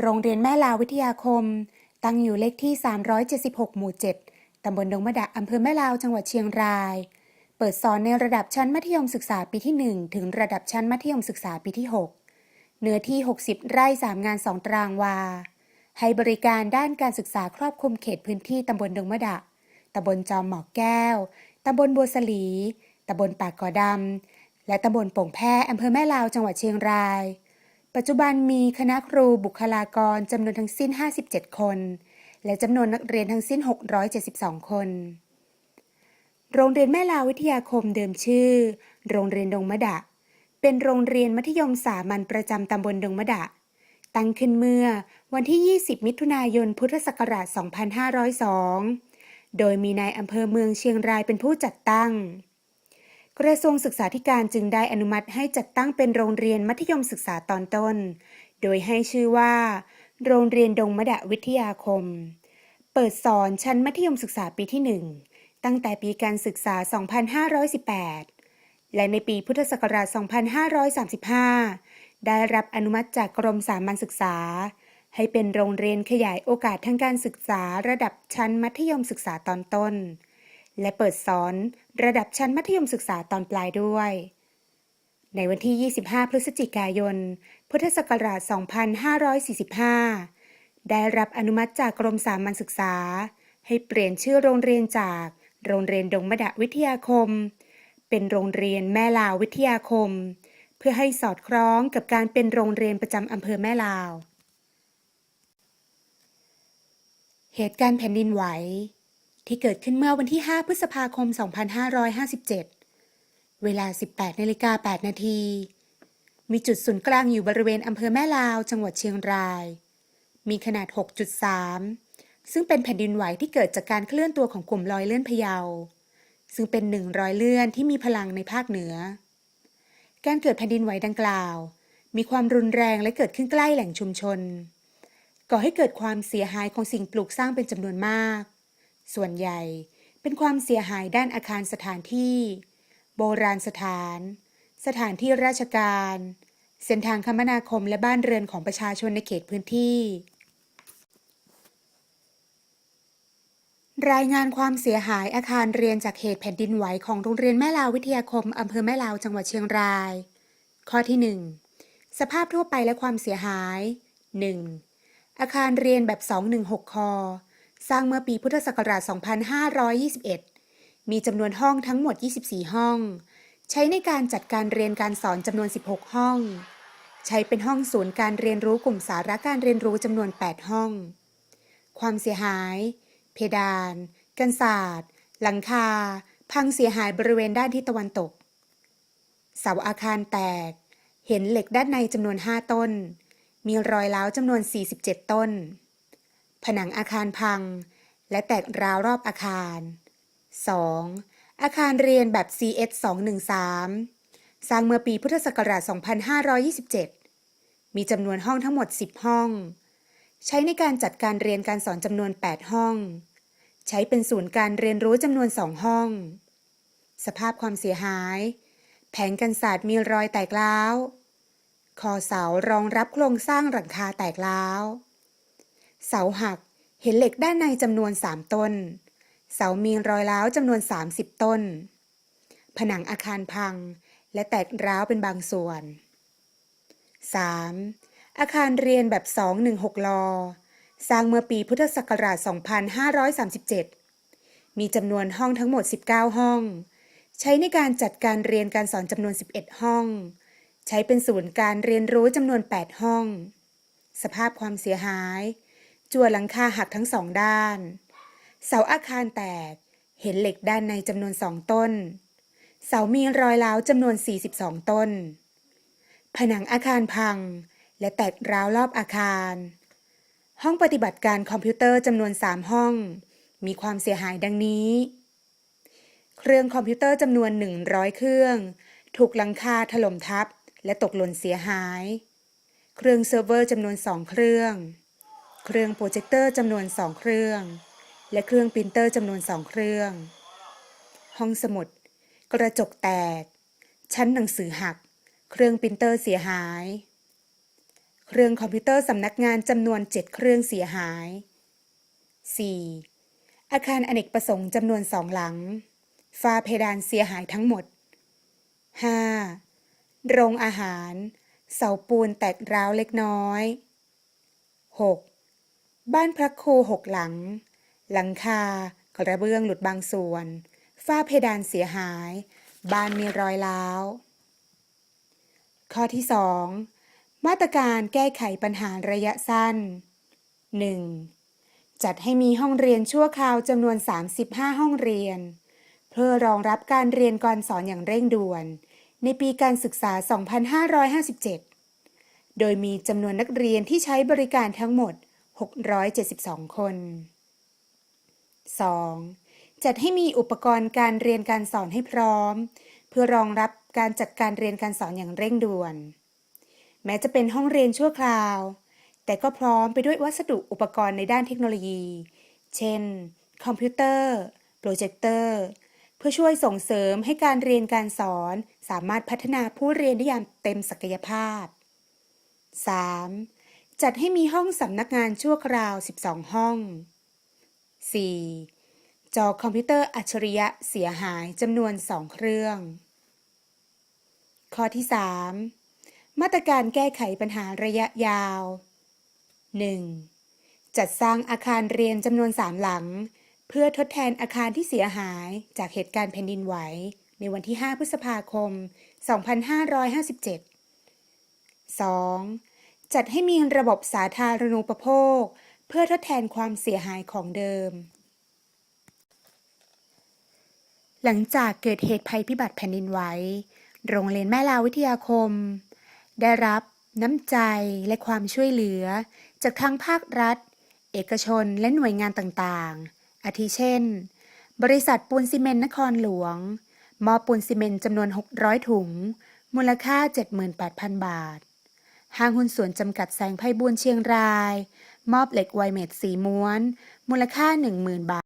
โรงเรียนแม่ลาววิทยาคม ตั้งอยู่เลขที่ 376 หมู่ 7 ตำบลดงมะดะอำเภอแม่ลาวจังหวัดเชียงราย เปิดสอนในระดับชั้นมัธยมศึกษาปีที่ 1 ถึงระดับชั้นมัธยมศึกษาปีที่ 6 เนื้อที่ 60 ไร่ 3 งาน 2 ตารางวา ให้บริการด้านการศึกษาครอบคลุมเขตพื้นที่ตำบลดงมะดะ ตำบลจอมหมอกแก้ว ตำบลบัวสลี ตำบลปากกอดำ และตำบลโป่งแพอำเภอแม่ลาวจังหวัดเชียงราย ปัจจุบันมีคณะครูบุคลากรจำนวนทั้งสิ้น 57 คน และจำนวนนักเรียนทั้งสิ้น 672 คน โรงเรียนแม่ลาววิทยาคมเดิมชื่อ โรงเรียนดงมะดะ เป็นโรงเรียนมัธยมสามัญประจำตำบลดงมะดะ ตั้งขึ้นเมื่อวันที่ 20 มิถุนายน พุทธศักราช 2502 โดยมีนายอำเภอเมืองเชียงรายเป็นผู้จัดตั้ง กระทรวงศึกษาธิการจึงได้อนุมัติให้จัดตั้งเป็นโรงเรียนมัธยมศึกษาตอนต้น โดยให้ชื่อว่า โรงเรียนดงมะดะวิทยาคม เปิดสอนชั้นมัธยมศึกษาปีที่ 1 ตั้งแต่ปีการศึกษา 2518 และในปีพุทธศักราช 2535 ได้รับอนุมัติจากกรมสามัญศึกษา ให้เป็นโรงเรียนขยายโอกาสทางการศึกษาระดับชั้นมัธยมศึกษาตอนต้น และเปิดสอนระดับชั้นมัธยมศึกษาตอนปลายด้วย ในวันที่ 25 พฤศจิกายน พุทธศักราช 2545 ได้รับอนุมัติจากกรมสามัญศึกษา ให้เปลี่ยนชื่อโรงเรียนจากโรงเรียนดงมะดะวิทยาคม เป็นโรงเรียนแม่ลาววิทยาคม เพื่อให้สอดคล้องกับการเป็นโรงเรียนประจำอำเภอแม่ลาว เหตุการณ์แผ่นดินไหว ที่เกิดขึ้นเมื่อวันที่ 5 พฤษภาคม 2557 เวลา 18นาฬิกา8นาที มีจุดศูนย์กลางอยู่บริเวณอำเภอแม่ลาว จังหวัดเชียงราย มีขนาด 6.3 ซึ่งเป็นแผ่นดินไหวที่เกิดจากการเคลื่อนตัวของกลุ่มรอยเลื่อนพะเยา ซึ่งเป็นหนึ่งรอยเลื่อนที่มีพลังในภาคเหนือ การเกิดแผ่นดินไหวดังกล่าว มีความรุนแรงและเกิดขึ้นใกล้แหล่งชุมชน ก่อให้เกิดความเสียหายของสิ่งปลูกสร้างเป็นจำนวนมาก ส่วนใหญ่เป็นความเสียหายด้านอาคารสถานที่ โบราณสถาน สถานที่ราชการ เส้นทางคมนาคมและบ้านเรือนของประชาชนในเขตพื้นที่ รายงานความเสียหายอาคารเรียนจากเหตุแผ่นดินไหวของโรงเรียนแม่ลาววิทยาคมอำเภอแม่ลาวจังหวัดเชียงราย ข้อที่ 1 สภาพทั่วไปและความเสียหาย 1. อาคารเรียนแบบ 216 คอ สร้างเมื่อปีพุทธศักราช 2521 มีจำนวนห้องทั้งหมด 24 ห้อง ใช้ในการจัดการเรียนการสอนจำนวน 16 ห้อง ใช้เป็นห้องศูนย์การเรียนรู้กลุ่มสาระการเรียนรู้จำนวน 8 ห้อง ความเสียหาย เพดาน กันศาสตร์ หลังคา พังเสียหายบริเวณด้านทิศตะวันตก เสาอาคารแตก เห็นเหล็กด้านในจำนวน 5 ต้น มีรอยร้าวจำนวน 47 ต้น ผนังอาคารพัง และแตกราวรอบอาคาร 2. อาคารเรียนแบบ CS 213 สร้างเมื่อปีพุทธศักราช 2527 มีจำนวนห้องทั้งหมด 10 ห้อง ใช้ในการจัดการเรียนการสอนจำนวน 8 ห้อง ใช้เป็นศูนย์การเรียนรู้จำนวน 2 ห้อง สภาพความเสียหาย แผงกันศาสตร์มีรอยแตกร้าวคอเสารองรับโครงสร้างหลังคาแตกร้าว เสาหักเห็นเหล็กด้านในจำนวน3ต้น เสามีรอยร้าวจำนวน30ต้น ผนังอาคารพังและแตกร้าวเป็นบางส่วน 3. อาคารเรียนแบบ 216 ลอ สร้างเมื่อปีพุทธศักราช 2537 มีจำนวนห้องทั้งหมด 19 ห้อง ใช้ในการจัดการเรียนการสอนจำนวน 11 ห้อง ใช้เป็นศูนย์การเรียนรู้จำนวน 8 ห้อง สภาพความเสียหาย จั่วหลังคาหักทั้งสองด้าน เสาอาคารแตก เห็นเหล็กด้านในจำนวนสองต้น เสามีรอยร้าวจำนวน 42 ต้น ผนังอาคารพัง และแตกร้าวรอบอาคาร ห้องปฏิบัติการคอมพิวเตอร์จำนวน3ห้อง มีความเสียหายดังนี้ เครื่องคอมพิวเตอร์จำนวน 100 เครื่อง ถูกหลังคาถล่มทับ และตกหล่นเสียหาย เครื่องเซิร์ฟเวอร์จำนวน2เครื่อง เครื่องโปรเจคเตอร์จำนวน 2 เครื่อง และเครื่องปรินเตอร์จำนวน 2 เครื่อง ห้องสมุด กระจกแตก ชั้นหนังสือหัก เครื่องปรินเตอร์เสียหาย เครื่องคอมพิวเตอร์สำนักงานจำนวน 7 เครื่องเสียหาย 4. อาคารอเนกประสงค์จำนวนสองหลัง ฝ้าเพดานเสียหายทั้งหมด 5. โรงอาหาร เสาปูนแตกร้าวเล็กน้อย 6. บ้านพระครูหกหลัง หลังคากระเบื้องหลุดบางส่วน ฝ้าเพดานเสียหาย บ้านมีรอยร้าว ข้อที่ 2 มาตรการแก้ไขปัญหาระยะสั้น 1. จัดให้มีห้องเรียนชั่วคราวจำนวน 35 ห้องเรียน เพื่อรองรับการเรียนการสอนอย่างเร่งด่วน ในปีการศึกษา 2557 โดยมีจำนวนนักเรียนที่ใช้บริการทั้งหมด 672 คน 2. จัดให้มีอุปกรณ์การเรียนการสอนให้พร้อม เพื่อรองรับการจัดการเรียนการสอนอย่างเร่งด่วน แม้จะเป็นห้องเรียนชั่วคราว แต่ก็พร้อมไปด้วยวัสดุอุปกรณ์ในด้านเทคโนโลยี เช่น คอมพิวเตอร์ โปรเจคเตอร์ เพื่อช่วยส่งเสริมให้การเรียนการสอนสามารถพัฒนาผู้เรียนได้อย่างเต็มศักยภาพ 3. จัดให้มีห้องสำนักงานชั่วคราว 12 ห้อง 4. จอคอมพิวเตอร์อัจฉริยะเสียหายจำนวน 2 เครื่อง ข้อที่ 3 มาตรการแก้ไขปัญหาระยะยาว 1. จัดสร้างอาคารเรียนจำนวน 3 หลัง เพื่อทดแทนอาคารที่เสียหายจากเหตุการณ์แผ่นดินไหว ในวันที่ 5 พฤษภาคม 2557 2. จัดให้มีระบบสาธารณูปโภค เพื่อทดแทนความเสียหายของเดิม หลังจากเกิดเหตุภัยพิบัติแผ่นดินไหวโรงเรียนแม่ลาววิทยาคม ได้รับน้ำใจและความช่วยเหลือ จากทั้งภาครัฐ เอกชนและหน่วยงานต่างๆ อาทิเช่น บริษัทปูนซีเมนต์นครหลวงมอบปูนซีเมนต์จำนวน 600 ถุง มูลค่า 78,000 บาท ห้างหุ้นส่วนจำกัดแสงไพบูลย์เชียงราย มอบเหล็กไวเมทสีม้วน มูลค่า 10,000 บาท